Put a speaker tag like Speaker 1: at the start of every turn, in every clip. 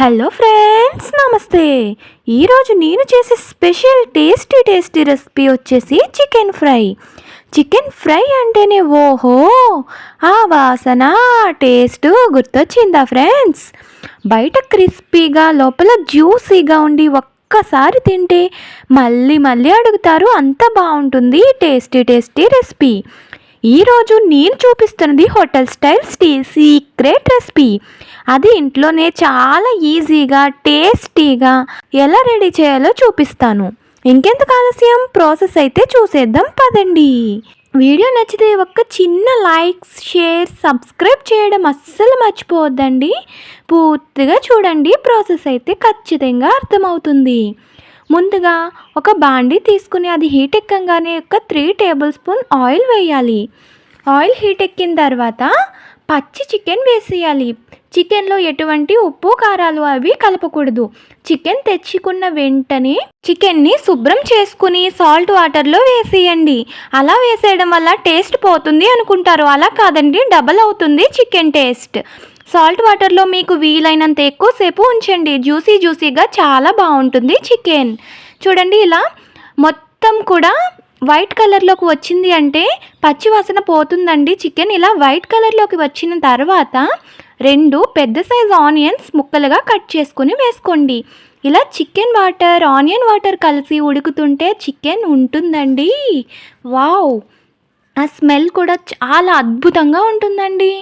Speaker 1: Hello friends నమస్తే ఈరోజు నేను చేసే స్పెషల్ టేస్టీ టేస్టీ రెసిపీ వచ్చేసి చికెన్ ఫ్రై. చికెన్ ఫ్రై అంటేనే ఓహో ఆ వాసన టేస్ట్ గుర్తొచ్చిందా ఫ్రెండ్స్ బయట క్రిస్పీగా లోపల జ్యూసీగా ఉండి ఒక్కసారి తింటే మళ్ళీ మళ్ళీ అడుగుతారు అంత బాగుంటుంది టేస్టీ టేస్టీ రెసిపీ. ఈరోజు నేను చూపిస్తున్నది హోటల్ స్టైల్ స్టీ సీక్రెట్ రెసిపీ. అది ఇంట్లోనే చాలా ఈజీగా టేస్టీగా ఎలా రెడీ చేయాలో చూపిస్తాను. ఇంకెందుకు ఆలస్యం? ప్రాసెస్ అయితే చూసేద్దాం పదండి. వీడియో నచ్చితే ఒక్క చిన్న లైక్స్ షేర్ సబ్స్క్రైబ్ చేయడం అస్సలు మర్చిపోవద్దండి. పూర్తిగా చూడండి ప్రాసెస్ అయితే ఖచ్చితంగా అర్థమవుతుంది. ముందుగా ఒక బాండి తీసుకుని అది హీట్ ఎక్కగానే ఒక త్రీ టేబుల్ స్పూన్ ఆయిల్ వేయాలి. ఆయిల్ హీట్ ఎక్కిన తర్వాత పచ్చి చికెన్ వేసేయాలి. చికెన్లో ఎటువంటి ఉప్పు కారాలు అవి కలపకూడదు. చికెన్ తెచ్చుకున్న వెంటనే చికెన్ని శుభ్రం చేసుకుని సాల్ట్ వాటర్లో వేసేయండి. అలా వేసేయడం వల్ల టేస్ట్ పోతుంది అనుకుంటారు. అలా కాదండి డబల్ అవుతుంది చికెన్ టేస్ట్. సాల్ట్ వాటర్లో మీకు వీలైనంత ఎక్కువసేపు ఉంచండి. జ్యూసీ జ్యూసీగా చాలా బాగుంటుంది చికెన్. చూడండి ఇలా మొత్తం కూడా వైట్ కలర్లోకి వచ్చింది అంటే పచ్చి వాసన పోతుందండి చికెన్. ఇలా వైట్ కలర్లోకి వచ్చిన తర్వాత రెండు పెద్ద సైజ్ ఆనియన్స్ ముక్కలుగా కట్ చేసుకుని వేసుకోండి. ఇలా చికెన్ వాటర్ ఆనియన్ వాటర్ కలిసి ఉడుకుతుంటే చికెన్ ఉంటుందండి. వావ్! ఆ స్మెల్ కూడా చాలా అద్భుతంగా ఉంటుందండి.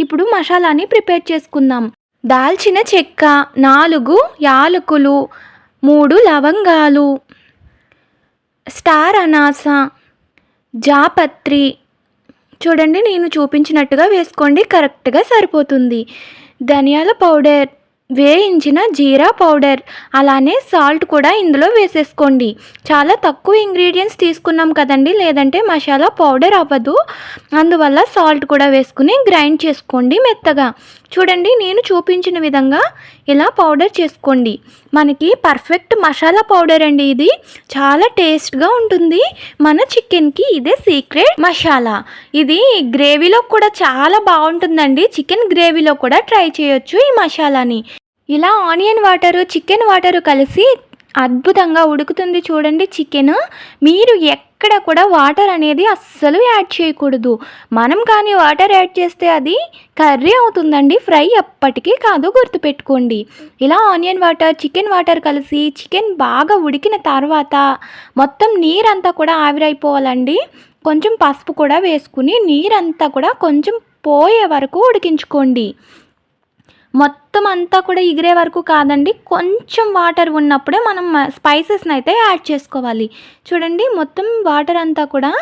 Speaker 1: ఇప్పుడు మసాలాని ప్రిపేర్ చేసుకుందాం. దాల్చిన చెక్క నాలుగు యాలకులు మూడు లవంగాలు స్టార్ అనాస జాపత్రి. చూడండి నేను చూపించినట్టుగా వేసుకోండి కరెక్ట్గా సరిపోతుంది. ధనియాల పౌడర్. వేయించిన జీరా పౌడర్. అలానే సాల్ట్ కూడా ఇందులో వేసేసుకోండి. చాలా తక్కువ ఇంగ్రీడియంట్స్ తీసుకున్నాం కదండి లేదంటే మసాలా పౌడర్ అవ్వదు. అందువల్ల సాల్ట్ కూడా వేసుకుని గ్రైండ్ చేసుకోండి మెత్తగా. చూడండి నేను చూపించిన విధంగా ఇలా పౌడర్ చేసుకోండి. మనకి పర్ఫెక్ట్ మసాలా పౌడర్ అండి ఇది. చాలా టేస్ట్గా ఉంటుంది. మన చికెన్కి ఇదే సీక్రెట్ మసాలా. ఇది గ్రేవీలో కూడా చాలా బాగుంటుందండి. చికెన్ గ్రేవీలో కూడా ట్రై చేయొచ్చు ఈ మసాలాని. ఇలా ఆనియన్ వాటరు చికెన్ వాటరు కలిసి అద్భుతంగా ఉడుకుతుంది చూడండి చికెన్. మీరు ఎక్కడ కూడా వాటర్ అనేది అస్సలు యాడ్ చేయకూడదు. మనం కానీ వాటర్ యాడ్ చేస్తే అది కర్రీ అవుతుందండి. ఫ్రై ఎప్పటికీ కాదు గుర్తుపెట్టుకోండి. ఇలా ఆనియన్ వాటర్ చికెన్ వాటర్ కలిసి చికెన్ బాగా ఉడికిన తర్వాత మొత్తం నీరంతా కూడా ఆవిరైపోవాలండి. కొంచెం పసుపు కూడా వేసుకుని నీరంతా కూడా కొంచెం పోయే వరకు ఉడికించుకోండి. మొత్తం అంతా కూడా ఎగిరే వరకు కాదండి. కొంచెం వాటర్ ఉన్నప్పుడే మనం స్పైసెస్ని అయితే యాడ్ చేసుకోవాలి. చూడండి మొత్తం వాటర్ అంతా కూడా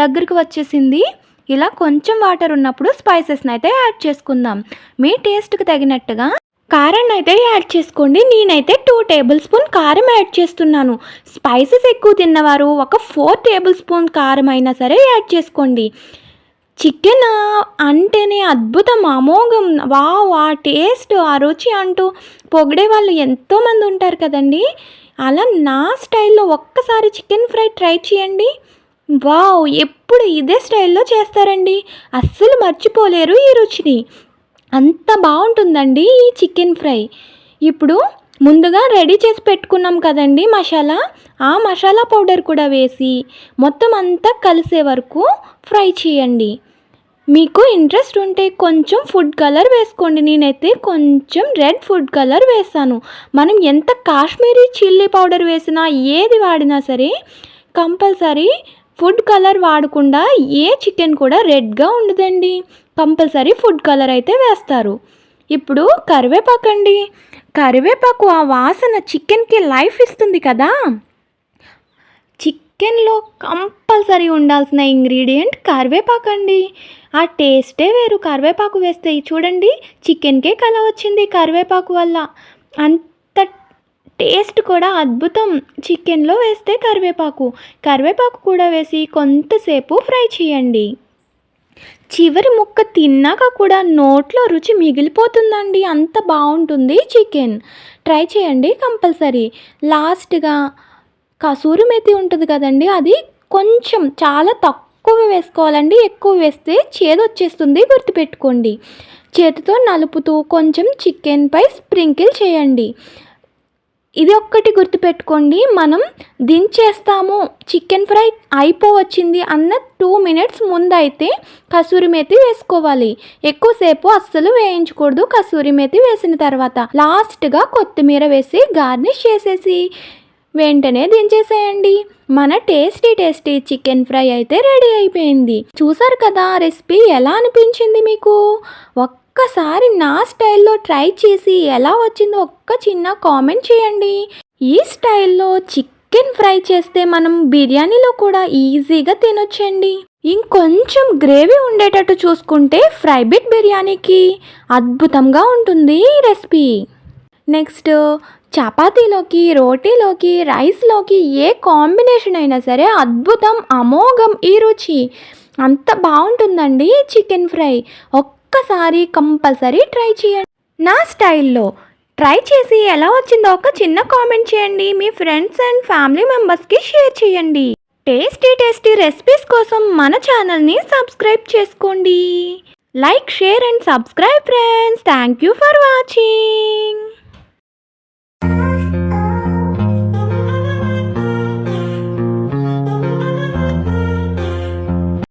Speaker 1: దగ్గరికి వచ్చేసింది. ఇలా కొంచెం వాటర్ ఉన్నప్పుడు స్పైసెస్ని అయితే యాడ్ చేసుకుందాం. మీ టేస్ట్కి తగినట్టుగా కారాన్ని అయితే యాడ్ చేసుకోండి. నేనైతే టూ టేబుల్ స్పూన్ కారం యాడ్ చేస్తున్నాను. స్పైసెస్ ఎక్కువ తిన్నవారు ఒక ఫోర్ టేబుల్ స్పూన్ కారం అయినా సరే యాడ్ చేసుకోండి. చికెన్ అంటేనే అద్భుతం అమోఘం. వావ్ ఆ టేస్ట్ ఆ రుచి అంటూ పొగిడే వాళ్ళు ఎంతోమంది ఉంటారు కదండి. అలా నా స్టైల్లో ఒక్కసారి చికెన్ ఫ్రై ట్రై చేయండి. వావ్ ఎప్పుడు ఇదే స్టైల్లో చేస్తారండి. అస్సలు మర్చిపోలేరు ఈ రుచిని. అంత బాగుంటుందండి ఈ చికెన్ ఫ్రై. ఇప్పుడు ముందుగా రెడీ చేసి పెట్టుకున్నాం కదండి మసాలా. ఆ మసాలా పౌడర్ కూడా వేసి మొత్తం అంతా కలిసే వరకు ఫ్రై చేయండి. మీకు ఇంట్రెస్ట్ ఉంటే కొంచెం ఫుడ్ కలర్ వేసుకోండి. నేనైతే కొంచెం రెడ్ ఫుడ్ కలర్ వేసాను. మనం ఎంత కాశ్మీరీ చిల్లీ పౌడర్ వేసినా ఏది వాడినా సరే కంపల్సరీ ఫుడ్ కలర్ వాడకుండా ఏ చికెన్ కూడా రెడ్గా ఉండదండి. కంపల్సరీ ఫుడ్ కలర్ అయితే వేస్తారు. ఇప్పుడు కరివేపాకు అండి కరివేపాకు ఆ వాసన చికెన్కి లైఫ్ ఇస్తుంది కదా. చికెన్లో కంపల్సరీ ఉండాల్సిన ఇంగ్రీడియంట్ కరివేపాకు అండి. ఆ టేస్టే వేరు. కరివేపాకు వేస్తే చూడండి చికెన్కే కల వచ్చింది కరివేపాకు వల్ల. అంత టేస్ట్ కూడా అద్భుతం. చికెన్లో వేస్తే కరివేపాకు. కరివేపాకు కూడా వేసి కొంతసేపు ఫ్రై చేయండి. చివరి ముక్క తిన్నాక కూడా నోట్లో రుచి మిగిలిపోతుందండి. అంత బాగుంటుంది చికెన్. ట్రై చేయండి కంపల్సరీ. లాస్ట్గా కసూరి మెతి ఉంటుంది కదండి అది కొంచెం చాలా తక్కువ తక్కువ వేసుకోవాలండి. ఎక్కువ వేస్తే చేదు వచ్చేస్తుంది గుర్తుపెట్టుకోండి. చేతితో నలుపుతూ కొంచెం చికెన్పై స్ప్రింకిల్ చేయండి. ఇది ఒక్కటి గుర్తుపెట్టుకోండి మనం దించేస్తాము చికెన్ ఫ్రై అయిపోవచ్చింది అన్న టూ మినిట్స్ ముందైతే కసూరి మేతి వేసుకోవాలి. ఎక్కువసేపు అస్సలు వేయించకూడదు కసూరి మేతి వేసిన తర్వాత. లాస్ట్గా కొత్తిమీర వేసి గార్నిష్ చేసేసి వెంటనే దించేసేయండి. మన టేస్టీ టేస్టీ చికెన్ ఫ్రై అయితే రెడీ అయిపోయింది. చూసారు కదా రెసిపీ ఎలా అనిపించింది మీకు? ఒక్కసారి నా స్టైల్లో ట్రై చేసి ఎలా వచ్చిందో ఒక్క చిన్న కామెంట్ చేయండి. ఈ స్టైల్లో చికెన్ ఫ్రై చేస్తే మనం బిర్యానీలో కూడా ఈజీగా తినొచ్చండి. ఇంకొంచెం గ్రేవీ ఉండేటట్టు చూసుకుంటే ఫ్రై బిట్ బిర్యానీకి అద్భుతంగా ఉంటుంది ఈ రెసిపీ. నెక్స్ట్ చపాతీలోకి రోటీలోకి రైస్లోకి ఏ కాంబినేషన్ అయినా సరే అద్భుతం అమోఘం ఈ రుచి. అంత బాగుంటుందండి చికెన్ ఫ్రై. ఒక్కసారి కంపల్సరీ ట్రై చేయండి. నా స్టైల్లో ట్రై చేసి ఎలా వచ్చిందో ఒక చిన్న కామెంట్ చేయండి. మీ ఫ్రెండ్స్ అండ్ ఫ్యామిలీ మెంబర్స్కి షేర్ చేయండి. టేస్టీ టేస్టీ రెసిపీస్ కోసం మన ఛానల్ని సబ్స్క్రైబ్ చేసుకోండి. Like share and subscribe friends. Thank you for watching.